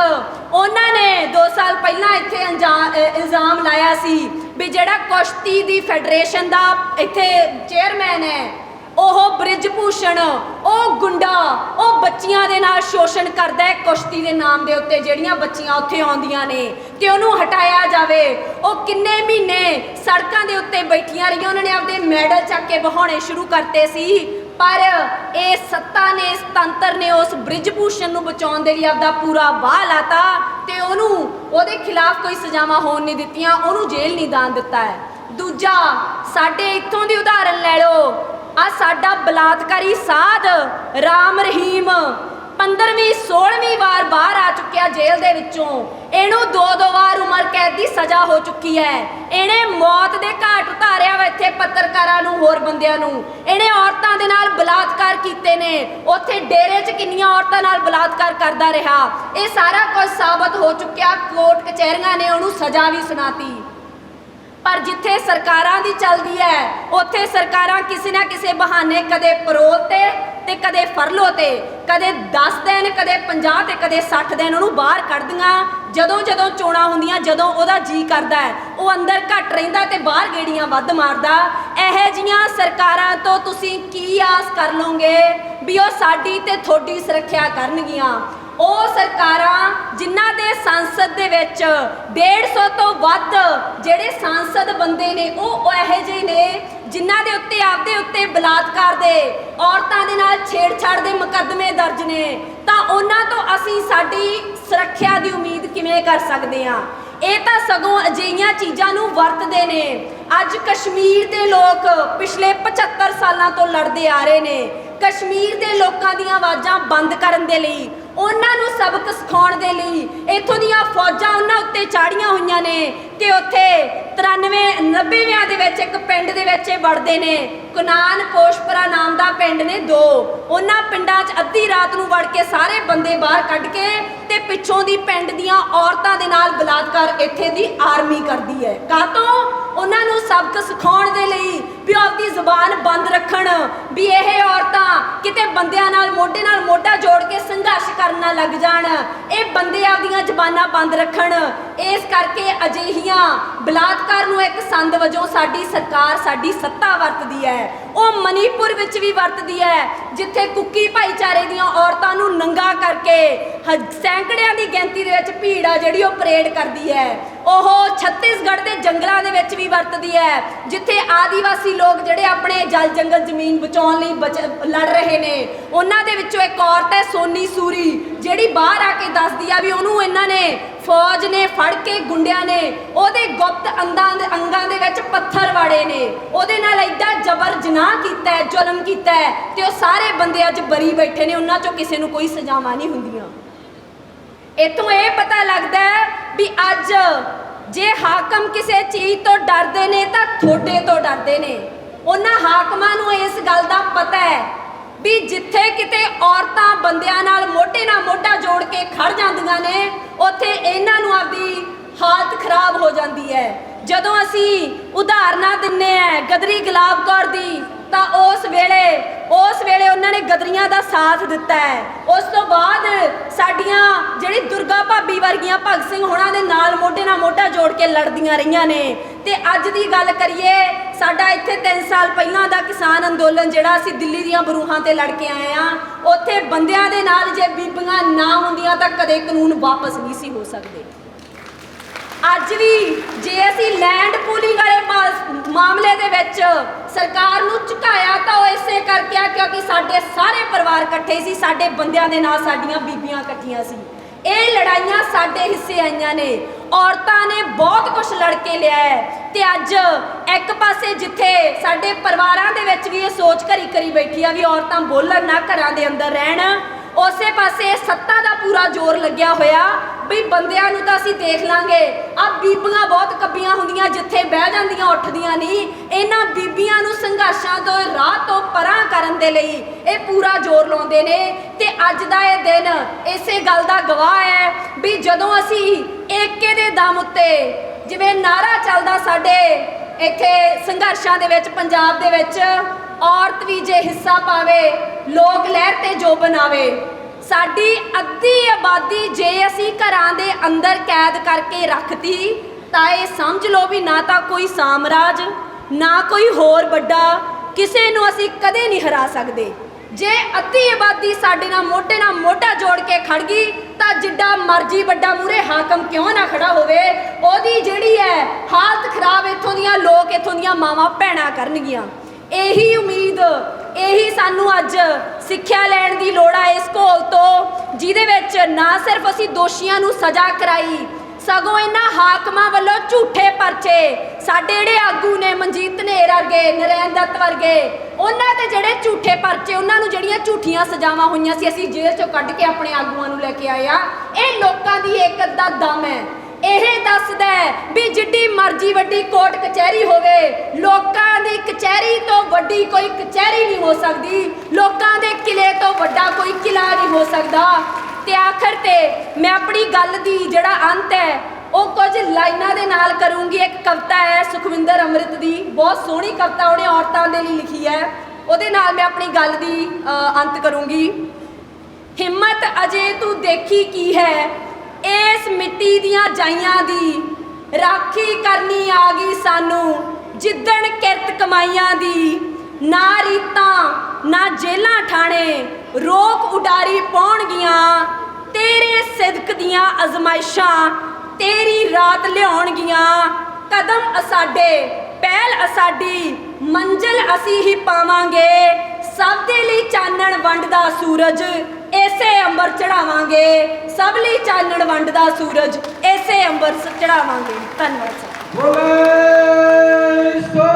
ਉਹਨਾਂ ਨੇ 2 ਸਾਲ ਪਹਿਲਾਂ ਇੱਥੇ ਅੰਜਾ- ਇਲਜ਼ਾਮ ਲਾਇਆ ਸੀ ਵੀ ਜਿਹੜਾ ਕੁਸ਼ਤੀ ਦੀ ਫੈਡਰੇਸ਼ਨ ਦਾ ਇੱਥੇ ਚੇਅਰਮੈਨ ਹੈ ਉਹ ਬ੍ਰਿਜ ਭੂਸ਼ਣ, ਉਹ ਗੁੰਡਾ, ਉਹ ਬੱਚੀਆਂ ਦੇ ਨਾਲ ਸ਼ੋਸ਼ਣ ਕਰਦਾ ਹੈ ਕੁਸ਼ਤੀ ਦੇ ਨਾਮ ਦੇ ਉੱਤੇ, ਜਿਹੜੀਆਂ ਬੱਚੀਆਂ ਉੱਥੇ ਆਉਂਦੀਆਂ ਨੇ। ਤੇ ਉਹਨੂੰ ਹਟਾਇਆ ਜਾਵੇ। ਉਹ ਕਿੰਨੇ ਮਹੀਨੇ ਸੜਕਾਂ ਦੇ ਉੱਤੇ ਬੈਠੀਆਂ ਰਹੀਆਂ। ਉਹਨਾਂ ਨੇ ਆਪਦੇ ਮੈਡਲ ਚੱਕ ਕੇ ਵਹਾਉਣੇ ਸ਼ੁਰੂ ਕਰਤੇ ਸੀ। ਪਰ ਇਹ ਸੱਤਾ ਨੇ ਇਸ ਤੰਤਰ ਨੇ ਉਸ ਬ੍ਰਿਜ ਭੂਸ਼ਣ ਨੂੰ ਬਚਾਉਣ ਦੇ ਲਈ ਆਪਦਾ ਪੂਰਾ ਵਾਹ ਲਾਤਾ ਤੇ ਉਹਨੂੰ ਉਹਦੇ ਖਿਲਾਫ ਕੋਈ ਸਜ਼ਾਵਾਂ ਹੋਣ ਨਹੀਂ ਦਿੱਤੀਆਂ। ਉਹਨੂੰ ਜੇਲ੍ਹ ਨਹੀਂ ਦਾਨ ਦਿੱਤਾ ਹੈ। ਦੂਜਾ, ਸਾਡੇ ਇੱਥੋਂ ਦੀ ਉਦਾਹਰਨ ਲੈ ਲਓ। ਆ ਸਾਡਾ ਬਲਾਤਕਾਰੀ ਸਾਧ ਰਾਮ ਰਹੀਮ 15ਵੀਂ 16ਵੀਂ ਵਾਰ ਬਾਹਰ ਆ ਚੁੱਕਿਆ ਜੇਲ੍ਹ ਦੇ ਵਿੱਚੋਂ। ਇਹਨੂੰ ਦੋ ਦੋ ਵਾਰ ਉਮਰ ਕੈਦ ਦੀ ਸਜ਼ਾ ਹੋ ਚੁੱਕੀ ਹੈ। ਇਹਨੇ ਮੌਤ ਦੇ ਘਾਟ ਉਤਾਰਿਆ ਵਾ ਇੱਥੇ ਪੱਤਰਕਾਰਾਂ ਨੂੰ, ਹੋਰ ਬੰਦਿਆਂ ਨੂੰ। ਇਹਨੇ ਔਰਤਾਂ ਦੇ ਨਾਲ ਬਲਾਤਕਾਰ ਕੀਤੇ ਨੇ। ਉੱਥੇ ਡੇਰੇ 'ਚ ਕਿੰਨੀਆਂ ਔਰਤਾਂ ਨਾਲ ਬਲਾਤਕਾਰ ਕਰਦਾ ਰਿਹਾ। ਇਹ ਸਾਰਾ ਕੁਝ ਸਾਬਤ ਹੋ ਚੁੱਕਿਆ। ਕੋਰਟ ਕਚਹਿਰੀਆਂ ਨੇ ਉਹਨੂੰ ਸਜ਼ਾ ਵੀ ਸੁਣਾਤੀ। ਪਰ ਜਿੱਥੇ ਸਰਕਾਰਾਂ ਦੀ ਚੱਲਦੀ ਹੈ, ਉੱਥੇ ਸਰਕਾਰਾਂ ਕਿਸੇ ਨਾ ਕਿਸੇ ਬਹਾਨੇ ਕਦੇ ਪਰੋਲ ਤੇ ਤੇ ਕਦੇ ਫਰਲੋ ਤੇ, ਕਦੇ 10 ਦਿਨ, ਕਦੇ 50 ਤੇ, ਕਦੇ 60 ਦਿਨ ਉਹਨੂੰ ਬਾਹਰ ਕੱਢਦੀਆਂ। ਜਦੋਂ ਜਦੋਂ ਚੋਣਾਂ ਹੁੰਦੀਆਂ, ਜਦੋਂ ਉਹਦਾ ਜੀ ਕਰਦਾ ਹੈ, ਉਹ ਅੰਦਰ ਘੱਟ ਰਹਿੰਦਾ ਤੇ ਬਾਹਰ ਗੇੜੀਆਂ ਵੱਧ ਮਾਰਦਾ। ਇਹੋ ਜੀਆਂ ਸਰਕਾਰਾਂ ਤੋਂ ਤੁਸੀਂ ਕੀ ਆਸ ਕਰ ਲਓਗੇ ਵੀ ਉਹ ਸਾਡੀ ਤੇ ਤੁਹਾਡੀ ਸੁਰੱਖਿਆ ਕਰਨਗੀਆਂ? ਉਹ ਸਰਕਾਰਾਂ ਜਿਨ੍ਹਾਂ ਦੇ ਸੰਸਦ ਦੇ ਵਿੱਚ 150 ਤੋਂ ਵੱਧ ਜਿਹੜੇ ਸੰਸਦ ਬੰਦੇ ਨੇ, ਉਹ ਇਹੋ ਜਿਹੇ ਨੇ ਜਿਨ੍ਹਾਂ ਦੇ ਉੱਤੇ ਆਪਦੇ ਉੱਤੇ ਬਲਾਤਕਾਰ ਦੇ, ਔਰਤਾਂ ਦੇ ਨਾਲ ਛੇੜਛਾੜ ਦੇ ਮੁਕੱਦਮੇ ਦਰਜ ਨੇ। ਤਾਂ ਉਹਨਾਂ ਤੋਂ ਅਸੀਂ ਸਾਡੀ ਸੁਰੱਖਿਆ ਦੀ ਉਮੀਦ ਕਿਵੇਂ ਕਰ ਸਕਦੇ ਹਾਂ? ਇਹ ਤਾਂ ਸਗੋਂ ਅਜਿਹੀਆਂ ਚੀਜ਼ਾਂ ਨੂੰ ਵਰਤਦੇ ਨੇ। ਅੱਜ ਕਸ਼ਮੀਰ ਦੇ ਲੋਕ ਪਿਛਲੇ 75 ਸਾਲਾਂ ਤੋਂ ਲੜਦੇ ਆ ਰਹੇ ਨੇ। ਕਸ਼ਮੀਰ ਦੇ ਲੋਕਾਂ ਦੀਆਂ ਆਵਾਜ਼ਾਂ ਬੰਦ ਕਰਨ ਦੇ ਲਈ, ਉਹਨਾਂ ਨੂੰ ਸਬਕ ਸਿਖਾਉਣ ਦੇ ਲਈ, ਇੱਥੋਂ ਦੀਆਂ ਫੌਜਾਂ ਉਹਨਾਂ ਉੱਤੇ ਚਾੜੀਆਂ ਹੋਈਆਂ ਨੇ ਤੇ ਉੱਥੇ 93 90ਵਿਆਂ ਦੇ ਵਿੱਚ ਇੱਕ ਪਿੰਡ ਦੇ ਵਿੱਚ ਵੜਦੇ ਨੇ। ਕੁਨਾਨ ਕੋਸ਼ਪਰਾ ਨਾਮ ਦਾ ਪਿੰਡ ਨੇ ਦੋ। ਉਹਨਾਂ ਪਿੰਡਾਂ 'ਚ ਅੱਧੀ ਰਾਤ ਨੂੰ ਵੜ ਕੇ ਸਾਰੇ ਬੰਦੇ ਬਾਹਰ ਕੱਢ ਕੇ ਤੇ ਪਿੱਛੋਂ ਦੀ ਪਿੰਡ ਦੀਆਂ ਔਰਤਾਂ ਦੇ ਨਾਲ ਬਲਾਤਕਾਰ ਇੱਥੇ ਦੀ ਆਰਮੀ ਕਰਦੀ ਹੈ। ਕਾਹਤੋਂ? ਉਹਨਾਂ ਨੂੰ ਸਬਕ ਸਿਖਾਉਣ ਦੇ ਲਈ ਵੀ ਉਹ ਆਪਦੀ ਜ਼ੁਬਾਨ ਬੰਦ ਰੱਖਣ, ਵੀ ਇਹ ਔਰਤਾਂ ਕਿਤੇ ਬੰਦਿਆਂ ਨਾਲ, ਮੋਢੇ ਨਾਲ ਮੋਢਾ ਜੋੜ ਕੇ ਸੰਘਰਸ਼ ਕਰਨ ਨਾ ਲੱਗ ਜਾਣ। ਇਹ ਬੰਦੇ ਆਪਦੀਆਂ ਜ਼ੁਬਾਨਾਂ ਬੰਦ ਰੱਖਣ। ਇਸ ਕਰਕੇ ਅਜਿਹੀਆਂ ਬਲਾਤਕਾਰ ਨੂੰ ਇੱਕ ਸੰਦ ਵਜੋਂ ਸਾਡੀ ਸਰਕਾਰ ਸਾਡੀ ਸੱਤਾ ਵਰਤਦੀ ਹੈ। ਉਹ ਮਨੀਪੁਰ ਵਿੱਚ ਵੀ ਵਰਤਦੀ ਹੈ, ਜਿੱਥੇ ਕੁੱਕੀ ਭਾਈਚਾਰੇ ਦੀਆਂ ਔਰਤਾਂ ਨੂੰ ਨੰਗਾ ਕਰਕੇ ਹ- ਸੈਂਕੜਿਆਂ ਦੀ ਗਿਣਤੀ ਦੇ ਵਿੱਚ ਭੀੜ ਆ ਜਿਹੜੀ ਉਹ ਪਰੇਡ ਕਰਦੀ ਹੈ। ਉਹ ਛੱਤੀਸਗੜ੍ਹ ਦੇ ਜੰਗਲਾਂ ਦੇ ਵਿੱਚ ਵੀ ਵਰਤਦੀ ਹੈ, ਜਿੱਥੇ ਆਦੀਵਾਸੀ ਲੋਕ ਜਿਹੜੇ ਆਪਣੇ ਜਲ ਜੰਗਲ ਜ਼ਮੀਨ ਬਚਾਉਣ ਲਈ ਬਚ- ਲੜ ਰਹੇ ਨੇ। ਉਹਨਾਂ ਦੇ ਵਿੱਚੋਂ ਇੱਕ ਔਰਤ ਹੈ, ਸੋਨੀ ਸੂਰੀ, ਜਿਹੜੀ ਬਾਹਰ ਆ ਕੇ ਦੱਸਦੀ ਆ ਵੀ ਉਹਨੂੰ ਇਹਨਾਂ ਨੇ ਫੌਜ ਨੇ ਫੜ ਕੇ ਗੁੰਡਿਆਂ ਨੇ ਉਹਦੇ ਗੁਪਤ ਅੰਗਾਂ ਦੇ ਅੰਗਾਂ ਦੇ ਵਿੱਚ ਪੱਥਰ ਵਾੜੇ ਨੇ। ਉਹਦੇ ਨਾਲ ਐਡਾ ਜ਼ਬਰ ਜਨਾਹ ਕੀਤਾ ਹੈ, ਜ਼ੁਲਮ ਕੀਤਾ ਹੈ ਤੇ ਉਹ ਸਾਰੇ ਬੰਦੇ ਅੱਜ ਬਰੀ ਬੈਠੇ ਨੇ, ਉਹਨਾਂ ਚੋਂ ਕਿਸੇ ਨੂੰ ਕੋਈ ਸਜ਼ਾਵਾਂ ਨਹੀਂ ਹੁੰਦੀਆਂ। ਇਤੋਂ ਇਹ ਪਤਾ ਲੱਗਦਾ ਹੈ ਵੀ ਅੱਜ ਜੇ ਹਾਕਮ ਕਿਸੇ ਚੀਜ਼ ਤੋਂ ਡਰਦੇ ਨੇ ਤਾਂ ਥੋੜੇ ਤੋਂ ਡਰਦੇ ਨੇ। ਉਹਨਾਂ ਹਾਕਮਾਂ ਨੂੰ ਇਸ ਗੱਲ ਦਾ ਪਤਾ ਹੈ ਵੀ ਜਿੱਥੇ ਕਿਤੇ ਔਰਤਾਂ ਬੰਦਿਆਂ ਨਾਲ ਮੋਢੇ ਨਾਲ ਮੋਢਾ ਜੋੜ ਕੇ ਖੜ ਜਾਂਦੀਆਂ ਨੇ, ਉੱਥੇ ਇਹਨਾਂ ਨੂੰ ਆਪਦੀ ਹਾਲਤ ਖਰਾਬ ਹੋ ਜਾਂਦੀ ਹੈ। ਜਦੋਂ ਅਸੀਂ ਉਦਾਹਰਨਾਂ ਦਿੰਨੇ ਆ ਗਦਰੀ ਗੁਲਾਬ ਕੌਰ ਦੀ, ਤਾਂ ਉਸ ਵੇਲੇ ਉਸ ਵੇਲੇ ਉਹਨਾਂ ਨੇ ਗਦਰੀਆਂ ਦਾ ਸਾਥ ਦਿੱਤਾ ਹੈ। ਉਸ ਤੋਂ ਬਾਅਦ ਸਾਡੀਆਂ ਜਿਹੜੀ ਦੁਰਗਾ ਵਰਗੀਆਂ ਭਗਤ ਸਿੰਘ ਹੋਣਾ ਦੇ ਨਾਲ ਮੋਢੇ ਨਾਲ ਮੋਢਾ ਜੋੜ ਕੇ ਲੜਦੀਆਂ ਰਹੀਆਂ ਨੇ। ਤੇ ਅੱਜ ਦੀ ਗੱਲ ਕਰੀਏ, ਸਾਡਾ ਇੱਥੇ 3 ਸਾਲ ਪਹਿਲਾਂ ਦਾ ਕਿਸਾਨ ਅੰਦੋਲਨ ਜਿਹੜਾ ਅਸੀਂ ਦਿੱਲੀ ਦੀਆਂ ਬਰੂਹਾਂ ਤੇ ਲੜ ਕੇ ਆਏ ਆ ਉੱਥੇ ਬੰਦਿਆਂ ਦੇ ਨਾਲ ਜੇ ਬੀਬੀਆਂ ਨਾ ਹੁੰਦੀਆਂ ਤਾਂ ਕਦੇ ਕਾਨੂੰਨ ਵਾਪਸ ਨਹੀਂ ਸੀ ਹੋ ਸਕਦੇ। ਅੱਜ ਵੀ ਜੇ ਅਸੀਂ ਲੈਂਡ ਪੂਲਿੰਗ ਵਾਲੇ ਮਾਮਲੇ ਦੇ ਵਿੱਚ ਸਰਕਾਰ ਨੂੰ ਝੁਕਾਇਆ ਤਾਂ ਉਹ ਇਸੇ ਕਰਕੇ ਆ ਕਿਉਂਕਿ ਸਾਡੇ ਸਾਰੇ ਪਰਿਵਾਰ ਇਕੱਠੇ ਸੀ, ਸਾਡੇ ਬੰਦਿਆਂ ਦੇ ਨਾਲ ਸਾਡੀਆਂ ਬੀਬੀਆਂ ਇਕੱਠੀਆਂ ਸੀ। ਇਹ ਲੜਾਈਆਂ ਸਾਡੇ ਹਿੱਸੇ ਆਈਆਂ ਨੇ। ਔਰਤਾਂ ਨੇ ਬਹੁਤ ਕੁਝ ਲੜ ਕੇ ਲਿਆ ਹੈ। ਤੇ ਅੱਜ ਇੱਕ ਪਾਸੇ ਜਿੱਥੇ ਸਾਡੇ ਪਰਿਵਾਰਾਂ ਦੇ ਵਿੱਚ ਵੀ ਇਹ ਸੋਚ ਘਰੀ ਕਰੀ ਬੈਠੀ ਆ ਵੀ ਔਰਤਾਂ ਬੋਲਣ ਨਾ ਘਰਾਂ ਦੇ ਅੰਦਰ ਰਹਿਣ ਉਸੇ ਪਾਸੇ ਸੱਤਾ ਦਾ ਪੂਰਾ ਜ਼ੋਰ ਲੱਗਿਆ ਹੋਇਆ ਵੀ ਬੰਦਿਆਂ ਨੂੰ ਤਾਂ ਅਸੀਂ ਦੇਖ ਲਾਂਗੇ। ਆ ਬੀਬੀਆਂ ਬਹੁਤ ਕੱਬੀਆਂ ਹੁੰਦੀਆਂ, ਜਿੱਥੇ ਬਹਿ ਜਾਂਦੀਆਂ, ਉੱਠਦੀਆਂ ਨਹੀਂ। ਇਹਨਾਂ ਬੀਬੀਆਂ ਨੂੰ ਸੰਘਰਸ਼ਾਂ ਤੋਂ, ਰਾਹ ਤੋਂ ਪਰਾਂ ਕਰਨ ਦੇ ਲਈ ਇਹ ਪੂਰਾ ਜ਼ੋਰ ਲਾਉਂਦੇ ਨੇ। ਤੇ ਅੱਜ ਦਾ ਇਹ ਦਿਨ ਇਸੇ ਗੱਲ ਦਾ ਗਵਾਹ ਹੈ ਵੀ ਜਦੋਂ ਅਸੀਂ ਏਕੇ ਦੇ ਦਮ ਉੱਤੇ ਜਿਵੇਂ ਨਾਰਾ ਚੱਲਦਾ ਸਾਡੇ ਇੱਥੇ ਸੰਘਰਸ਼ਾਂ ਦੇ ਵਿੱਚ, ਪੰਜਾਬ ਦੇ ਵਿੱਚ ਔਰਤ ਵੀ ਜੇ ਹਿੱਸਾ ਪਾਵੇ, ਲੋਕ ਲਹਿਰ ਤੇ ਜੋ ਬਣਾਵੇ। ਸਾਡੀ ਅੱਧੀ ਆਬਾਦੀ ਜੇ ਅਸੀਂ ਘਰਾਂ ਦੇ ਅੰਦਰ ਕੈਦ ਕਰਕੇ ਰੱਖਤੀ, ਤਾਂ ਇਹ ਸਮਝ ਲਓ ਵੀ ਨਾ ਤਾਂ ਕੋਈ ਸਾਮਰਾਜ, ਨਾ ਕੋਈ ਹੋਰ ਵੱਡਾ, ਕਿਸੇ ਨੂੰ ਅਸੀਂ ਕਦੇ ਨਹੀਂ ਹਰਾ ਸਕਦੇ। ਜੇ ਅੱਧੀ ਆਬਾਦੀ ਸਾਡੇ ਨਾਲ ਮੋਢੇ ਨਾਲ ਮੋਢਾ ਜੋੜ ਕੇ ਖੜ ਗਈ, ਤਾਂ ਜਿੱਡਾ ਮਰਜ਼ੀ ਵੱਡਾ ਮੂਰੇ ਹਾਕਮ ਕਿਉਂ ਨਾ ਖੜਾ ਹੋਵੇ? ਉਹਦੀ ਜਿਹੜੀ ਹੈ ਹਾਲਤ ਖਰਾਬ ਇੱਥੋਂ ਦੀਆਂ ਲੋਕ ਇੱਥੋਂ ਦੀਆਂ ਮਾਵਾਂ ਭੈਣਾਂ ਕਰਨਗੀਆਂ। ਇਹੀ ਉਮੀਦ, ਇਹੀ ਸਾਨੂੰ ਅੱਜ ਸਿੱਖਿਆ ਲੈਣ ਦੀ ਲੋੜ ਆ ਇਸ ਘੋਲ ਤੋਂ, ਜਿਹਦੇ ਵਿੱਚ ਨਾ ਸਿਰਫ ਅਸੀਂ ਦੋਸ਼ੀਆਂ ਨੂੰ ਸਜ਼ਾ ਕਰਾਈ, ਸਗੋਂ ਇਹਨਾਂ ਹਾਕਮਾਂ ਵੱਲੋਂ ਝੂਠੇ ਪਰਚੇ ਸਾਡੇ ਜਿਹੜੇ ਆਗੂ ਨੇ ਮਨਜੀਤ ਨੇਰ ਵਰਗੇ, ਨਰੈਣ ਦੱਤ ਵਰਗੇ, ਉਹਨਾਂ ਦੇ ਜਿਹੜੇ ਝੂਠੇ ਪਰਚੇ, ਉਹਨਾਂ ਨੂੰ ਜਿਹੜੀਆਂ ਝੂਠੀਆਂ ਸਜ਼ਾਵਾਂ ਹੋਈਆਂ ਸੀ, ਅਸੀਂ ਜੇਲ੍ਹ ਚੋਂ ਕੱਢ ਕੇ ਆਪਣੇ ਆਗੂਆਂ ਨੂੰ ਲੈ ਕੇ ਆਏ ਆ। ਇਹ ਲੋਕਾਂ ਦੀ ਏਕਤ ਦਾ ਦਮ ਹੈ। ਇਹ ਦੱਸਦਾ ਵੀ ਜਿੱਡੀ ਮਰਜ਼ੀ ਵੱਡੀ ਕੋਰਟ ਕਚਹਿਰੀ ਹੋਵੇ ਲੋਕਾਂ ਦੀ ਕਚਹਿਰੀ ਤੋਂ ਵੱਡੀ ਕੋਈ ਕਚਹਿਰੀ ਨਹੀਂ ਹੋ ਸਕਦੀ। ਲੋਕਾਂ ਦੇ ਕਿਲੇ ਤੋਂ ਵੱਡਾ ਕੋਈ ਕਿਲਾ ਨਹੀਂ ਹੋ ਸਕਦਾ। ਤੇ ਆਖਰ ਤੇ ਮੈਂ ਆਪਣੀ ਗੱਲ ਦੀ ਜਿਹੜਾ ਅੰਤ ਹੈ ਉਹ ਕੁਝ ਲਾਈਨਾਂ ਦੇ ਨਾਲ ਕਰੂੰਗੀ। ਇੱਕ ਕਵਿਤਾ ਹੈ ਸੁਖਵਿੰਦਰ ਅੰਮ੍ਰਿਤ ਦੀ। ਬਹੁਤ ਸੋਹਣੀ ਕਵਿਤਾ ਉਹਨੇ ਔਰਤਾਂ ਦੇ ਲਈ ਲਿਖੀ ਹੈ। ਉਹਦੇ ਨਾਲ ਮੈਂ ਆਪਣੀ ਗੱਲ ਦੀ ਅ, ਅੰਤ ਕਰੂੰਗੀ। ਹਿੰਮਤ ਅਜੇ ਤੂੰ ਦੇਖੀ ਕੀ ਹੈ? ਇਸ ਮਿੱਟੀ ਦੀਆਂ ਜਾਈਆਂ ਦੀ ਰਾਖੀ ਕਰਨੀ ਆ ਗਈ ਸਾਨੂੰ, ਜਿੱਦਣ ਕਿਰਤ ਕਮਾਈਆਂ ਦੀ। ਨਾ ਰੀਤਾਂ, ਨਾ ਜੇਲਾਂ ਠਾਣੇ, ਰੋਕ ਉਡਾਰੀ ਪਾਉਣਗੀਆਂ। ਤੇਰੇ ਸਿਦਕ ਦੀਆਂ ਅਜ਼ਮਾਇਸ਼ਾਂ ਤੇਰੀ ਰਾਤ ਲਿਆਉਣਗੀਆਂ। ਕਦਮ ਅਸਾਡੇ, ਪਹਿਲ ਅਸਾਡੀ, ਮੰਜ਼ਿਲ ਅਸੀਂ ਹੀ ਪਾਵਾਂਗੇ। ਸਭ ਦੇ ਲਈ ਚਾਨਣ ਵੰਡਦਾ ਸੂਰਜ ਇਸੇ ਅੰਬਰ ਚੜਾਵਾਂਗੇ। ਸਭ ਲਈ ਚਾਨਣ ਵੰਡਦਾ ਸੂਰਜ, ਇਸੇ ਅੰਬਰ ਚੜਾਵਾਂਗੇ। ਧੰਨਵਾਦ, ਸਰ।
ਬੋਲੇ ਸੋ